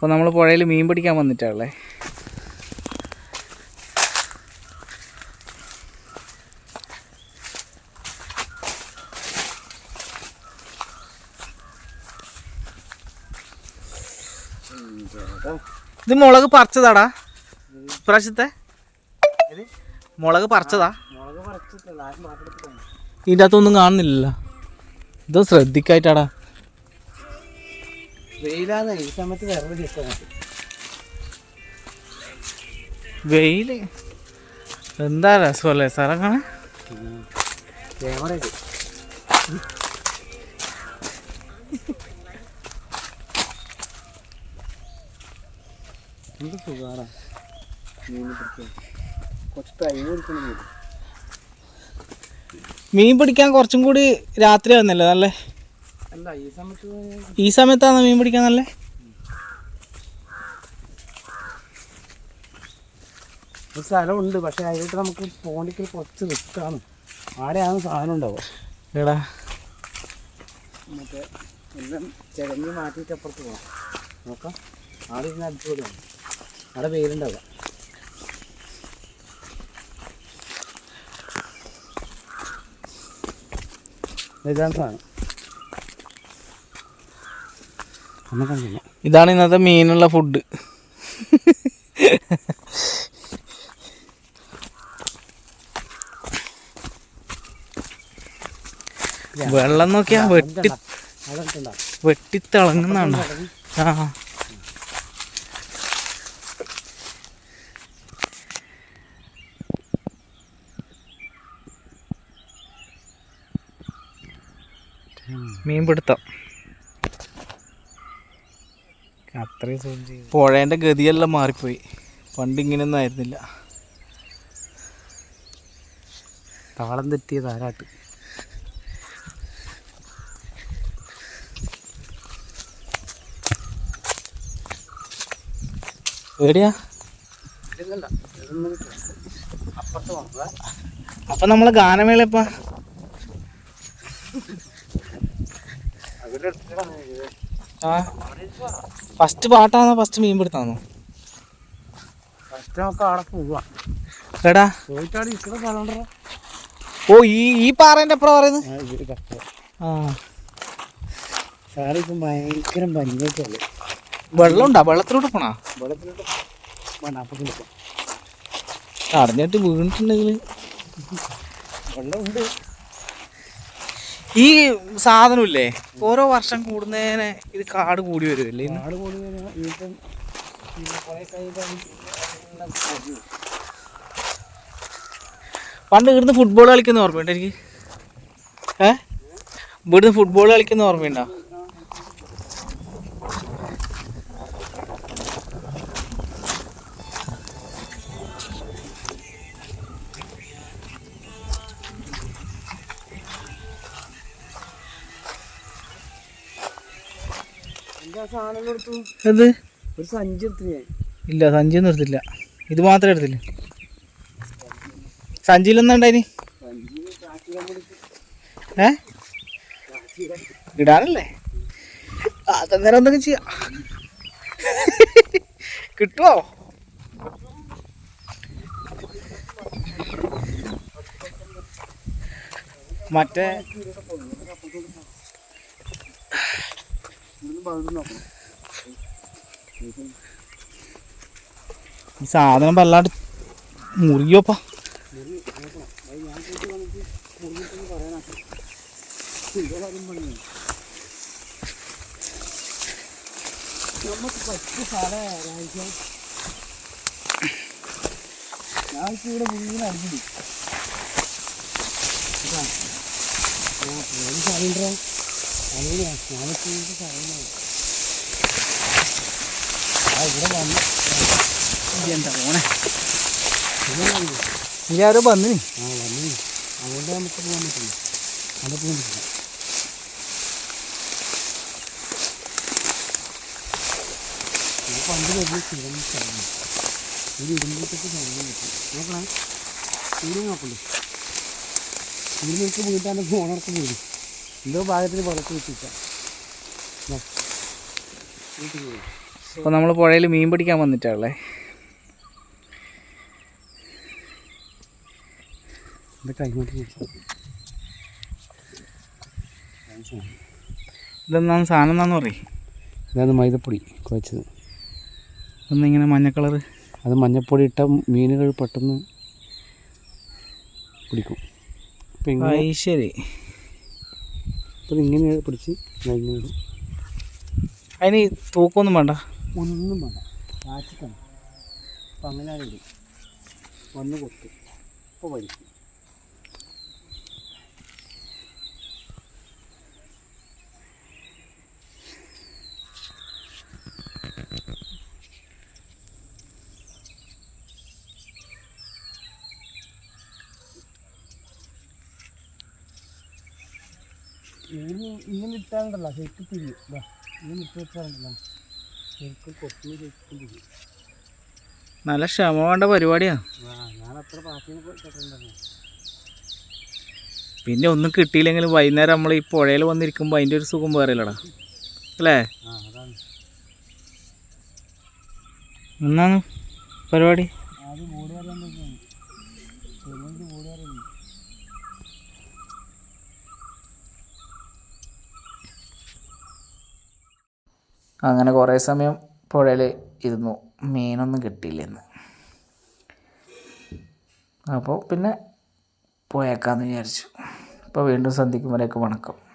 അപ്പോൾ നമ്മൾ പുഴയിൽ മീൻ പിടിക്കാൻ വന്നിട്ടാണല്ലേ? ഇത് മുളക് പറിച്ചതാടാ. പ്രാവശ്യത്തെ മുളക് പറിച്ചതാ? ഇതിന്റെ അകത്തൊന്നും കാണുന്നില്ലല്ലോ. ഇതോ ശ്രദ്ധിക്കായിട്ടാടാ. വെയിലാന്ന് ഈ സമയത്ത് വേറെ കിട്ടാൻ വെയിൽ? എന്താ രസമല്ലേ? സ്ഥലം കാണാൻ ക്യാമറ എന്ത് സുഖാറാ മീൻ പിടിക്കാൻ. കുറച്ച് ടൈം കൊടുക്കണം മീൻ മീൻ പിടിക്കാൻ കുറച്ചും കൂടി രാത്രി വന്നല്ലേ നല്ലേ ഈ സമയത്ത് ഈ സമയത്താണ് മീൻ പിടിക്കാൻ നല്ല? സ്ഥലമുണ്ട് പക്ഷെ അതിലോട്ട് നമുക്ക് പോണ്ടിക്കൽ കുറച്ച് റിസ്ക്കാണ് ആടെയാണ് സാധനം ഉണ്ടാവുക? എടാ. മറ്റേ എല്ലാം ചിരഞ്ഞ് മാറ്റിയിട്ട് അപ്പുറത്ത് പോകാം നോക്കാം. ആടെ ഇരുന്ന് അടിച്ചുപൊളിയാണ് അവിടെ വെയിലുണ്ടാവുക ഇതാണ് സാധനം ഒന്ന് കണ്ടില്ല ഇതാണ് ഇന്നത്തെ മീനുള്ള ഫുഡ് വെള്ളം നോക്കിയാ വെട്ടി വെട്ടി വെട്ടിത്തിളങ്ങുന്നാണ് ആ മീൻ പിടുത്തം. അത്രയും സൂം പുഴേന്റെ ഗതിയെല്ലാം മാറിപ്പോയി. പണ്ട് ഇങ്ങനെയൊന്നും ആയിരുന്നില്ല. താളം തെറ്റിയ താരാട്ട്. എവിടെയാ? അപ്പൊ നമ്മളെ ഗാനമേള ഇപ്പൊ അവിടെ ആ. ഫസ്റ്റ് പാട്ടാണോ? ഫസ്റ്റ് മീൻ പിടുത്താണോ ഫസ്റ്റ് നമുക്ക് അവിടെ പോവാം. എടാ. ഇത്ര ഓ ഈ ഈ പാറേന്റെ അപ്പുറം പറയുന്നത് ആ സാറ് ഇപ്പം ഭയങ്കര വെള്ളം ഉണ്ടാ വെള്ളത്തിലോട്ട് പോണാ? വെള്ളത്തിലോട്ട് അടഞ്ഞിട്ട് വീണിട്ടുണ്ടെങ്കിൽ വെള്ളമുണ്ട്. ഈ സാധനമില്ലേ? ഓരോ വർഷം കൂടുന്നതിനെ ഇത് കാട് കൂടി വരുമല്ലേ കൂടി പണ്ട് ഇവിടുന്ന് ഫുട്ബോൾ കളിക്കുന്ന ഓർമ്മയുണ്ട് എനിക്ക്? ഏ? ഇവിടുന്ന് ഫുട്ബോൾ കളിക്കുന്ന ഓർമ്മയുണ്ടോ? എന്താ? ഒരു സഞ്ചി ഇല്ല സഞ്ചിയൊന്നും എടുത്തില്ല ഇത് മാത്രമേ എടുത്തില്ല? സഞ്ചിയിലൊന്നും ഉണ്ടായിനി സഞ്ചി ഏ? ഇടാനല്ലേ? അതെന്നേരം എന്തൊക്കെ ചെയ്യാം. കിട്ടുമോ മറ്റേ ഇവിടുന്ന് പകുതി നോക്കണം ഈ സാധനം വല്ലാണ്ട് മുറിയോപ്പാ. നമുക്ക് പറ്റിയ സ്ഥലം ഞാൻ ഇവിടെ മുഴുവൻ അടിഞ്ഞു സ്ഥലമുണ്ടോ അങ്ങനെയാ ഞാനിപ്പോ ആ ഇവിടെ ആ അതുകൊണ്ട് നമുക്ക് പോകാൻ പറ്റില്ല അവിടെ പോകാൻ പണ്ട് വരുന്ന സ്ഥിരം സ്ഥലമാണ് ഒരു ഇടുമ്പോഴത്തേക്ക് സമയം പറ്റും നോക്കണം ഇവിടെ നോക്കണ്ടേ എന്തോ ഭാഗത്തിന് പുറത്ത് വെച്ചിട്ടാണ് അപ്പോൾ നമ്മൾ പുഴയിൽ മീൻ പിടിക്കാൻ വന്നിട്ടാണല്ലേ? ഇതെന്താണ് സാധനം എന്നാന്ന് പറയും. ഇതാണ് മൈദപ്പൊടി കുഴച്ചത്. ഒന്നിങ്ങനെ മഞ്ഞ അത് മഞ്ഞപ്പൊടി ഇട്ട മീനുകൾ പെട്ടെന്ന് പിടിക്കും. ശരി അപ്പം ഇങ്ങനെ പിടിച്ച് ഇങ്ങനെ ഇടും. അതിന് തൂക്കൊന്നും വേണ്ട. ഒന്നും വേണ്ട. കാച്ചിട്ടാണ് അപ്പം അങ്ങനെ ഇടും വന്ന് കൊത്തും. അപ്പോൾ വലിക്കും ഇങ്ങനെ ഇങ്ങനെ ഇട്ടാലുണ്ടല്ലോ ശരിക്കും തിരിയും. ഇങ്ങനെ ഇട്ട് വെച്ചാലുണ്ടല്ലോ ശരിക്കും കൊത്തുന്ന ശരിക്കും തിരിയും. നല്ല ക്ഷമ വേണ്ട പരിപാടിയാണ് ഞാനത്ര പിന്നെ ഒന്നും കിട്ടിയില്ലെങ്കിലും വൈകുന്നേരം നമ്മൾ ഈ പുഴയിൽ വന്നിരിക്കുമ്പോൾ അതിന്റെ ഒരു സുഖം വേറെ ഇല്ലടാ. അല്ലേ? എന്നാണ് പരിപാടി? അങ്ങനെ കുറേ സമയം പുഴയിൽ ഇരുന്നു. മീനൊന്നും കിട്ടിയില്ലെന്ന്. അപ്പോൾ പിന്നെ പോയേക്കാമെന്ന് വിചാരിച്ചു. അപ്പോൾ വീണ്ടും സന്ധിക്കുമ്പോഴേക്ക് വണക്കം.